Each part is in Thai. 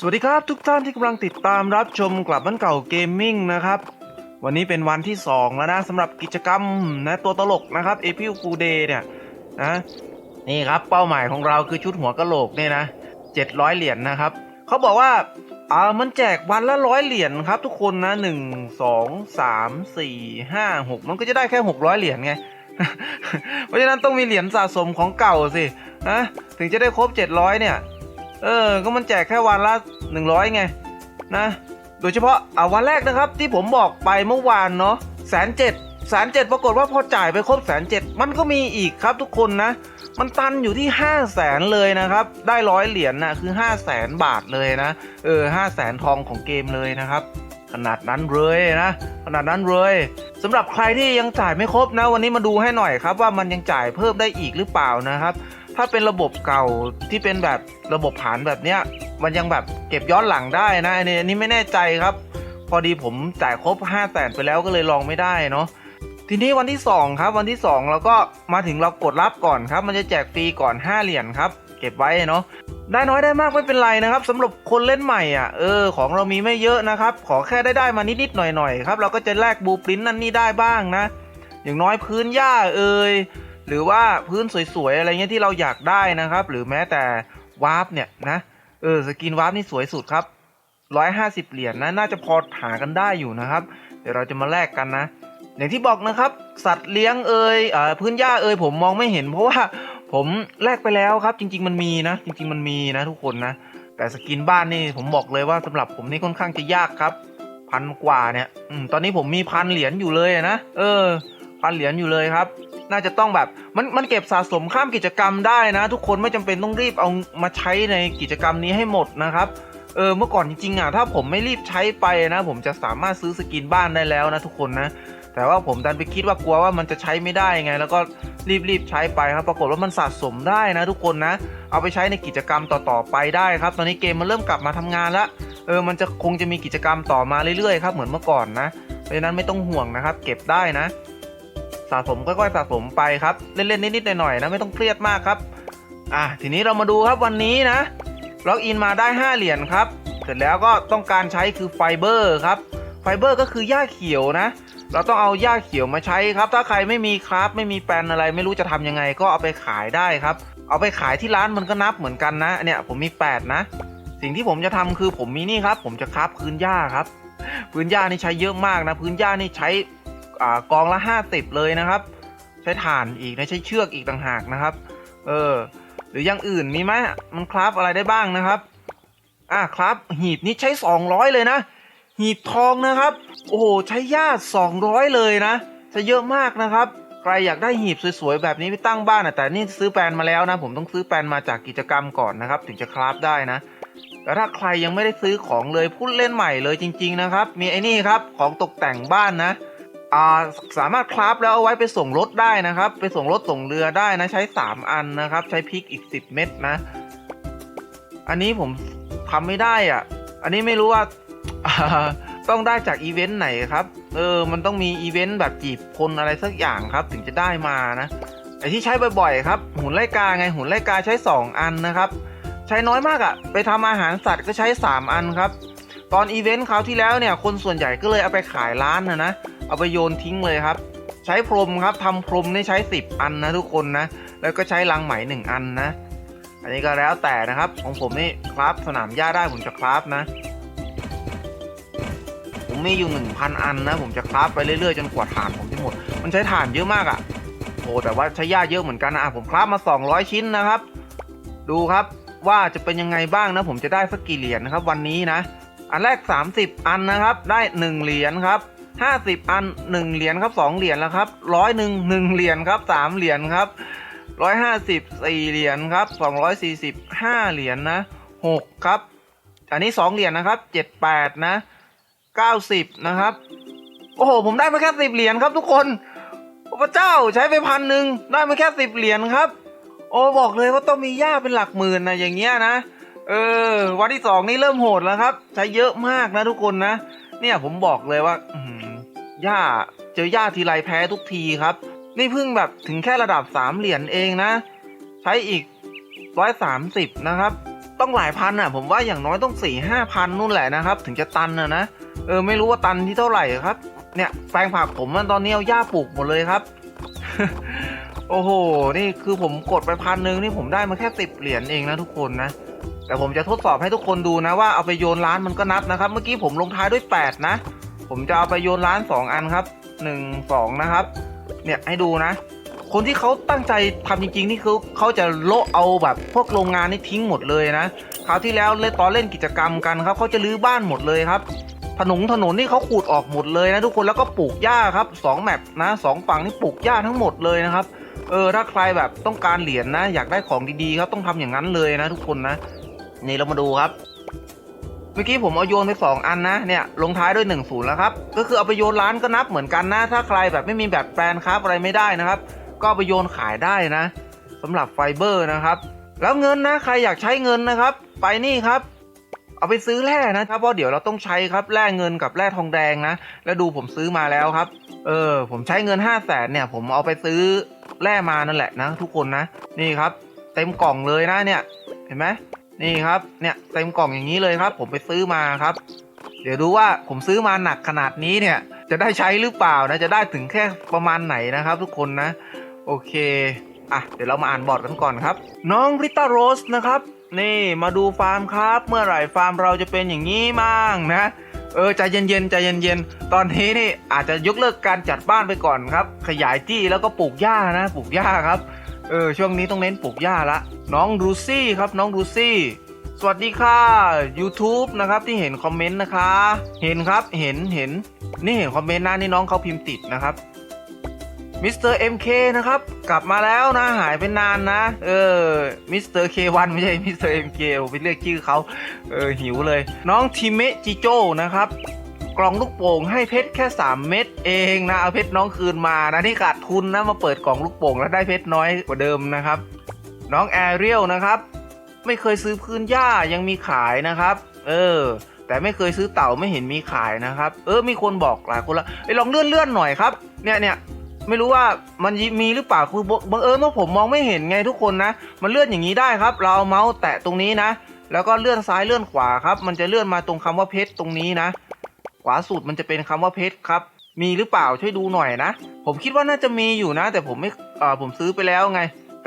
สวัสดีครับทุกท่านที่กำลังติดตามรับชมกลับบ้านเก่าเกมมิ่งนะครับ วันนี้เป็นวันที่ 2 แล้วนะสำหรับกิจกรรมนะตัวตลกนะครับเอพิ l ฟูเดย์เนี่ยนะนี่ครับเป้าหมายของเราคือชุดหัวกะโหลกเนี่ยนะ700 เหรียญนะครับเขาบอกว่าอ่ามันแจกวันละร้อยเหรียญครับ ทุกคนนะ 1 2 3 4 5 6 มันก็จะได้แค่ 600 เหรียญไงเพราะฉะนั้นต้องมีเหรียญสะสมของเก่าสินะถึงจะได้ครบ 700 เนี่ย เออ ก็มันแจกแค่วันละ 100 ไง นะ โดยเฉพาะอ่าวันแรกนะครับที่ผมบอกไปเมื่อวานเนาะแสนเจ็ดแสนเจ็ดปรากฏว่าพอจ่ายไปครบแสนเจ็ดมันก็มีอีกครับทุกคนนะ มันตันอยู่ที่ 5 0 0แสนเลยนะครับ ได้ร้อยเหรียญนะคือ 5 0 0แสนบาทเลยนะ เออห้าแสนทองของเกมเลยนะครับ ขนาดนั้นเลยนะ ขนาดนั้นเลยสำหรับใครที่ยังจ่ายไม่ครบนะ วันนี้มาดูให้หน่อยครับว่ามันยังจ่ายเพิ่มได้อีกหรือเปล่านะครับ ถ้าเป็นระบบเก่าที่เป็นแบบระบบผ่านแบบเนี้ย มันยังแบบเก็บย้อนหลังได้นะอันนี้อันนี้ไม่แน่ใจครับ พอดีผมจ่ายครบ5 0 0แสนไปแล้วก็เลยลองไม่ได้เนาะทีนี้วันที่ 2 ครับ วันที่2เราก็มาถึงเรากดรับก่อนครับ มันจะแจกฟรีก่อน 5 เหรียญครับ เก็บไว้เนาะได้น้อยได้มากไม่เป็นไรนะครับสำหรับคนเล่นใหม่อะเออของเรามีไม่เยอะนะครับ ขอแค่ได้ได้มานิดๆหน่อยๆครับ เราก็จะแลกบูปรินนั่นนี่ได้บ้างนะ อย่างน้อยพื้นหญ้าเอ่ย หรือว่าพื้นสวยๆอะไรเงี้ยที่เราอยากได้นะครับ หรือแม้แต่วาร์ปเนี่ยนะเออสกินวาร์ปนี่สวยสุดครับร้อยห้าสิบเหรียญนะน่าจะพอหากันได้อยู่นะครับ เดี๋ยวเราจะมาแลกกันนะ อย่างที่บอกนะครับ สัตว์เลี้ยงเอ่ยเออพื้นหญ้าเอ่ยผมมองไม่เห็น เพราะว่าผมแลกไปแล้วครับ จริง ๆ มันมีนะ จริง ๆ มันมีนะทุกคนนะ แต่สกินบ้านนี่ผมบอกเลยว่าสำหรับผมนี่ค่อนข้างจะยากครับพันกว่าเนี่ยอตอนนี้ผมมีพันเหรียญอยู่เลยนะเออพันเหรียญอยู่เลยครับ น่าจะต้องแบบมันมันเก็บสะสมข้ามกิจกรรมได้นะ ทุกคนไม่จำเป็นต้องรีบเอามาใช้ในกิจกรรมนี้ให้หมดนะครับเออเมื่อก่อนจริงๆอะถ้าผมไม่รีบใช้ไปนะ ผมจะสามารถซื้อสกินบ้านได้แล้วนะทุกคนนะ แต่ว่าผมดันไปคิดว่ากลัวว่ามันจะใช้ไม่ได้ไง แล้วก็รีบๆใช้ไปครับ ปรากฏว่ามันสะสมได้นะ ทุกคนนะ เอาไปใช้ในกิจกรรมต่อๆไปได้ครับ ตอนนี้เกมมันเริ่มกลับมาทำงานแล้วเออมันจะคงจะมีกิจกรรมต่อมาเรื่อยๆครับเหมือนเมื่อก่อนนะเพราะฉะนั้นไม่ต้องห่วงนะครับ เก็บได้นะ สะสมค่อยๆสะสมไปครับ เล่นๆนิดๆหน่อยๆนะไม่ต้องเครียดมากครับ อะทีนี้เรามาดูครับวันนี้นะล็อกอินมาได้ 5 เหรียญครับ เสร็จแล้วก็ต้องการใช้คือไฟเบอร์ครับไฟเบอร์ก็คือหญ้าเขียวนะ เราต้องเอาหญ้าเขียวมาใช้ครับ ถ้าใครไม่มีครับไม่มีแปลนอะไร ไม่รู้จะทำยังไงก็เอาไปขายได้ครับ เอาไปขายที่ร้านมันก็นับเหมือนกันนะเนี่ยผมมี 8 นะ สิ่งที่ผมจะทำคือผมมีนี่ครับ ผมจะคราฟพื้นหญ้าครับ พื้นหญ้านี่ใช้เยอะมากนะ พื้นหญ้านี่ใช้ อกองละ 50 เลยนะครับ ใช้ถ่านอีกนะใช้เชือกอีกต่างหากนะครับ เออ หรืออย่างอื่นมีไหมมันคราฟอะไรได้บ้างนะครับอะครับหีบนี้ใช้ 200 เลยนะ หีบทองนะครับ โอ้โหใช้หญ้า200 เลยนะใช้เยอะมากนะครับ ใครอยากได้หีบสวยๆแบบนี้ไปตั้งบ้านอะแต่นี่ซื้อแปลนมาแล้วนะ ผมต้องซื้อแปลนมาจากกิจกรรมก่อนนะครับ ถึงจะคราฟได้นะแล้วถ้าใครยังไม่ได้ซื้อของเลยพูดเล่นใหม่เลยจริง ๆนะครับ มีไอ้นี่ครับของตกแต่งบ้านนะ อ่าสามารถคราฟแล้วเอาไว้ไปส่งรถได้นะครับ ไปส่งรถส่งเรือได้นะใช้ 3 อันนะครับ ใช้พริกอีก 10 เม็ดนะ อันนี้ผมทำไม่ได้อะ อันนี้ไม่รู้ว่าต้องได้จากอีเวนต์ไหนครับ เออ มันต้องมีอีเวนต์แบบจีบคนอะไรสักอย่างครับ ถึงจะได้มานะไอที่ใช้บ่อยๆครับ หุ่นไล่กาไงหุ่นไล่กาใช้ 2 อันนะครับ ใช้น้อยมากอะ่ะ ไปทำอาหารสัตว์ก็ใช้ 3 อันครับ ตอนอีเวนต์คราวที่แล้วเนี่ย คนส่วนใหญ่ก็เลยเอาไปขายร้านนะนะ เอาไปโยนทิ้งเลยครับ ใช้พรมครับทำพรมนี่ใช้ 10 อันนะทุกคนนะ แล้วก็ใช้ลังไหมหนึ่งอันนะ อันนี้ก็แล้วแต่นะครับ ของผมนี่คราฟสนามหญ้าได้ผมจะคราฟนะ ผมมีอยู่ 1,000 อันนะ ผมจะคราฟไปเรื่อยๆจนกว่าฐานผมจะหมด มันใช้ฐานเยอะมากอะ่ะโอ้แต่ว่าใช้หญ้าเยอะเหมือนกันนะอะผมคราฟมา 200 ชิ้นนะครับ ดูครับว่าจะเป็นยังไงบ้างนะ ผมจะได้สักกี่เหรียญนะครับ วันนี้นะ อันแรก 30 อันนะครับ ได้ 1 เหรียญครับ 50 อัน 1 เหรียญครับ 2 เหรียญแล้วครับร้อยหนึ่งหนึ่งเหรียญครับ 3 เหรียญครับ 150 4 เหรียญครับ 240 5 เหรียญนะ 6 ครับ อันนี้ 2 เหรียญนะครับ 7 8 นะ 90 นะครับ โอ้โห ผมได้มาแค่ 10 เหรียญครับทุกคนพระเจ้าใช้ไปพันหนึ่งได้มาแค่10เหรียญครับ โอ้บอกเลยว่าต้องมีหญ้าเป็นหลักหมื่นนะอย่างเงี้ยนะ เออ วันที่สองนี่เริ่มโหดแล้วครับ ใช้เยอะมากนะทุกคนนะ เนี่ยผมบอกเลยว่าอื หญ้า เจอหญ้าทีไรแพ้ทุกทีครับ นี่เพิ่งแบบถึงแค่ระดับสามเหรียญเองนะ ใช้อีกร้อยสามสิบนะครับ ต้องหลายพันอะ ผมว่าอย่างน้อยต้องสี่ห้าพันนู่นแหละนะครับ ถึงจะตันอะนะ เออไม่รู้ว่าตันที่เท่าไหร่ครับ เนี่ยแปลงผักผมมันตอนนี้เอาหญ้าปลูกหมดเลยครับ โอ้โห นี่คือผมกดไปพันหนึ่งนี่ผมได้มาแค่สิบเหรียญเองนะทุกคนนะแต่ผมจะทดสอบให้ทุกคนดูนะว่าเอาไปโยนร้านมันก็นับนะครับ เมื่อกี้ผมลงท้ายด้วย 8 นะ ผมจะเอาไปโยนร้าน2อันครับ1 2นะครับ เนี่ยให้ดูนะ คนที่เขาตั้งใจทำจริง ๆ นี่คือเขาจะโละเอาแบบพวกโรงงานนี่ทิ้งหมดเลยนะคราวที่แล้วเล่นตอนเล่นกิจกรรมกันครับเขาจะรื้อบ้านหมดเลยครับถนนถนนนี่เขาขูดออกหมดเลยนะทุกคนแล้วก็ปลูกหญ้าครับสองแมปนะสองฝั่งนี่ปลูกหญ้าทั้งหมดเลยนะครับเออถ้าใครแบบต้องการเหรียญนะ อยากได้ของดีๆครับต้องทำอย่างนั้นเลยนะทุกคนนะนี่เรามาดูครับ มื่อกี้ผมเอาโยนไปสองอันนะเนี่ยลงท้ายด้วย1นศูนย์แล้วครับก็คือเอาไปโยนร้านก็นับเหมือนกันนะ ถ้าใครแบบไม่มีแบบแปลนครับอะไรไม่ได้นะครับ ก็ไปโยนขายได้นะสำหรับไฟเบอร์นะครับ แล้วเงินนะใครอยากใช้เงินนะครับ ไปนี่ครับเอาไปซื้อแร่นะครับเพราะเดี๋ยวเราต้องใช้ครับแร่เงินกับแร่ทองแดงนะ แล้วดูผมซื้อมาแล้วครับ เออ ผมใช้เงิน5 0 0แสนเนี่ย ผมเอาไปซื้อแร่มานั่นแหละนะ ทุกคนนะ นี่ครับ เต็มกล่องเลยนะเนี่ย เห็นไหม นี่ครับเนี่ยเต็มกล่องอย่างนี้เลยครับ ผมไปซื้อมาครับ เดี๋ยวดูว่าผมซื้อมาหนักขนาดนี้เนี่ย จะได้ใช้หรือเปล่านะจะได้ถึงแค่ประมาณไหนนะครับ ทุกคนนะ โอเคอะเดี๋ยวเรามาอ่านบอร์ดกันก่อนครับ น้องริต้าโรสนะครับนี่มาดูฟาร์มครับ เมื่อไหร่ฟาร์มเราจะเป็นอย่างนี้มั่งนะเออใจเย็นๆใจเย็นๆตอนนี้นี่อาจจะยกเลิกการจัดบ้านไปก่อนครับ ขยายที่แล้วก็ปลูกหญ้านะ ปลูกหญ้าครับเออช่วงนี้ต้องเน้นปลูกหญ้าละ น้องรูซี่ครับน้องรูซี่ สวัสดีค่ะ YouTube นะครับที่เห็นคอมเมนต์นะคะ เห็นครับเห็นเห็นนี่เห็นคอมเมนต์นะนี่น้องเขาพิมพ์ติดนะครับมิสเตอร์เอ็มเคนะครับ กลับมาแล้วนะหายไปนานนะ เออมิสเตอร์เควันไม่ใช่มิสเตอร์เอ็มเคผมไปเรียกชื่อเขาเออหิวเลย น้องทิเมจิโจนะครับกล่องลูกโป่งให้เพชรแค่ 3 เม็ดเองนะเอาเพชรน้องคืนมานะที่ขาดทุนนะมาเปิดกล่องลูกโป่งแล้วได้เพชรน้อยกว่าเดิมนะครับ น้องแอเรียลนะครับ ไม่เคยซื้อพื้นหญ้ายังมีขายนะครับ เออ แต่ไม่เคยซื้อเต่าไม่เห็นมีขายนะครับ เออมีคนบอกหลายคนละไอ้ลองเลื่อนเลื่อนๆหน่อยครับ เนี่ยเนี่ยไม่รู้ว่ามันมีหรือเปล่าคือบังเอิญว่าผมมองไม่เห็นไงทุกคนนะ มันเลื่อนอย่างนี้ได้ครับ เราเอาเมาส์แตะตรงนี้นะ แล้วก็เลื่อนซ้ายเลื่อนขวาครับ มันจะเลื่อนมาตรงคำว่าเพชรตรงนี้นะ ขวาสุดมันจะเป็นคำว่าเพชรครับ มีหรือเปล่าช่วยดูหน่อยนะ ผมคิดว่าน่าจะมีอยู่นะ แต่ผมไม่เอ่อผมซื้อไปแล้วไง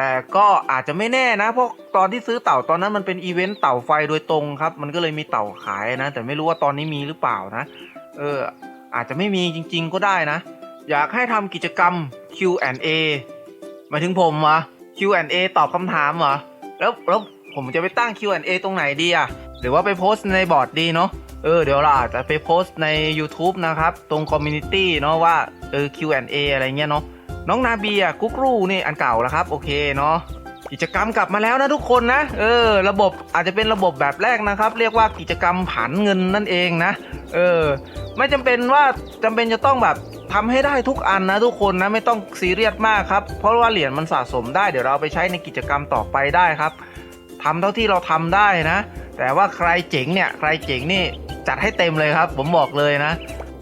แต่ก็อาจจะไม่แน่นะเพราะตอนที่ซื้อเต่าตอนนั้นมันเป็นอีเวนต์เต่าไฟโดยตรงครับ มันก็เลยมีเต่าขายนะ แต่ไม่รู้ว่าตอนนี้มีหรือเปล่านะ เออ อาจจะไม่มีจริง ๆ ก็ได้นะ อยากให้ทำกิจกรรม Q&A หมายถึงผมเหรอ Q&A ตอบคำถามเหรอแล้วแล้วผมจะไปตั้ง Q&A ตรงไหนดีอะหรือว่าไปโพสต์ในบอร์ดดีเนาะเออเดี๋ยวเราอาจจะไปโพสต์ใน YouTube นะครับ ตรงคอมมูนิตี้เนาะว่าเออ Q&A อะไรเงี้ยเนาะ น้องนาเบียกุ๊กรูนี่อันเก่าแล้วครับ โอเคเนาะกิจกรรมกลับมาแล้วนะทุกคนนะเออ ระบบอาจจะเป็นระบบแบบแรกนะครับ เรียกว่ากิจกรรมผันเงินนั่นเองนะเออไม่จำเป็นว่าจำเป็นจะต้องแบบทำให้ได้ทุกอันนะทุกคนนะไม่ต้องซีเรียสมากครับ เพราะว่าเหรียญมันสะสมได้เดี๋ยวเราเอาไปใช้ในกิจกรรมต่อไปได้ครับทำเท่าที่เราทำได้นะ แต่ว่าใครเจ๋งเนี่ยใครเจ๋งนี่จัดให้เต็มเลยครับ ผมบอกเลยนะ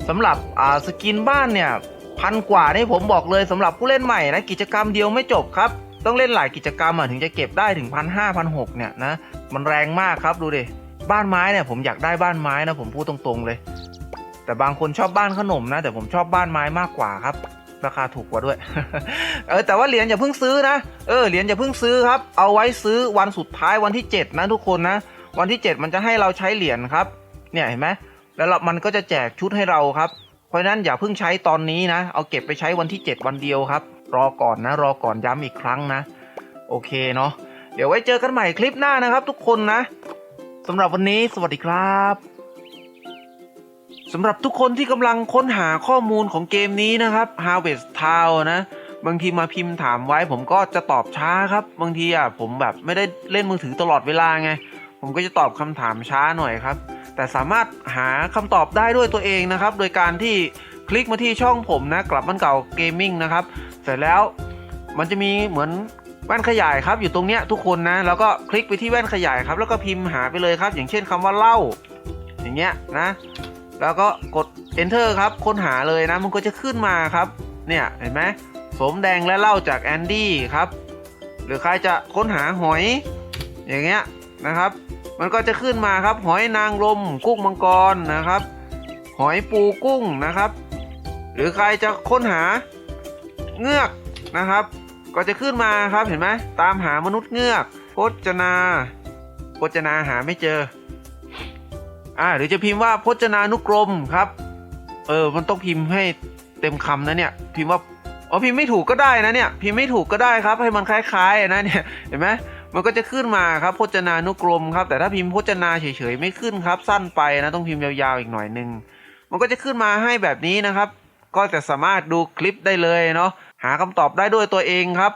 สำหรับอ่าสกินบ้านเนี่ย พันกว่านี่ผมบอกเลยสำหรับผู้เล่นใหม่นะกิจกรรมเดียวไม่จบครับ ต้องเล่นหลายกิจกรรมอะถึงจะเก็บได้ถึงพันห้าพันหกเนี่ยนะมันแรงมากครับดูดิบ้านไม้เนี่ยผมอยากได้บ้านไม้นะผมพูดตรงๆเลย แต่บางคนชอบบ้านขนมนะ แต่ผมชอบบ้านไม้มากกว่าครับ ราคาถูกกว่าด้วย เออแต่ว่าเหรียญอย่าเพิ่งซื้อนะเออเหรียญอย่าเพิ่งซื้อครับ เอาไว้ซื้อวันสุดท้ายวันที่ 7 นะทุกคนนะ วันที่ 7 มันจะให้เราใช้เหรียญครับ เนี่ยเห็นไหมแล้วมันก็จะแจกชุดให้เราครับ เพราะฉะนั้นอย่าเพิ่งใช้ตอนนี้นะ เอาเก็บไปใช้วันที่ 7 วันเดียวครับ รอก่อนนะ รอก่อนย้ำอีกครั้งนะ โอเคเนาะ เดี๋ยวไว้เจอกันใหม่คลิปหน้านะครับ ทุกคนนะสำหรับวันนี้สวัสดีครับสำหรับทุกคนที่กำลังค้นหาข้อมูลของเกมนี้นะครับ Harvest Town นะ บางทีมาพิมพ์ถามไว้ผมก็จะตอบช้าครับ บางทีอะผมแบบไม่ได้เล่นมือถือตลอดเวลาไง ผมก็จะตอบคำถามช้าหน่อยครับ แต่สามารถหาคำตอบได้ด้วยตัวเองนะครับ โดยการที่คลิกมาที่ช่องผมนะ กลับมันเก่าเกมมิ่งนะครับ เสร็จแล้วมันจะมีเหมือนแว่นขยายครับอยู่ตรงเนี้ยทุกคนนะแล้วก็คลิกไปที่แว่นขยายครับ แล้วก็พิมพ์หาไปเลยครับ อย่างเช่นคำว่าเล่า อย่างเงี้ยนะ แล้วก็กด enter ครับค้นหาเลยนะมันก็จะขึ้นมาครับเนี่ยเห็นไหมสมแดงและเล่าจากแอนดี้ครับหรือใครจะค้นหาหอยอย่างเงี้ยนะครับ มันก็จะขึ้นมาครับหอยนางรมกุ้งมังกรนะครับ หอยปูกุ้งนะครับ หรือใครจะค้นหาเงือกนะครับ ก็จะขึ้นมาครับเห็นไหมตามหามนุษย์เงือกพจนาพจนาหาไม่เจออ่าหรือจะพิมพ์ว่าพจนานุกรมครับ เออมันต้องพิมพ์ให้เต็มคำนะเนี่ยพิมพ์ว่าอ๋อพิมพ์ไม่ถูกก็ได้นะเนี่ยพิมพ์ไม่ถูกก็ได้ครับ ให้มันคล้ายๆนะเนี่ยเห็นไหม มันก็จะขึ้นมาครับพจนานุกรมครับ แต่ถ้าพิมพ์พจนาเฉยๆไม่ขึ้นครับ สั้นไปนะต้องพิมพ์ยาวๆอีกหน่อยนึงมันก็จะขึ้นมาให้แบบนี้นะครับ ก็จะสามารถดูคลิปได้เลยเนาะหาคำตอบได้ด้วยตัวเองครับ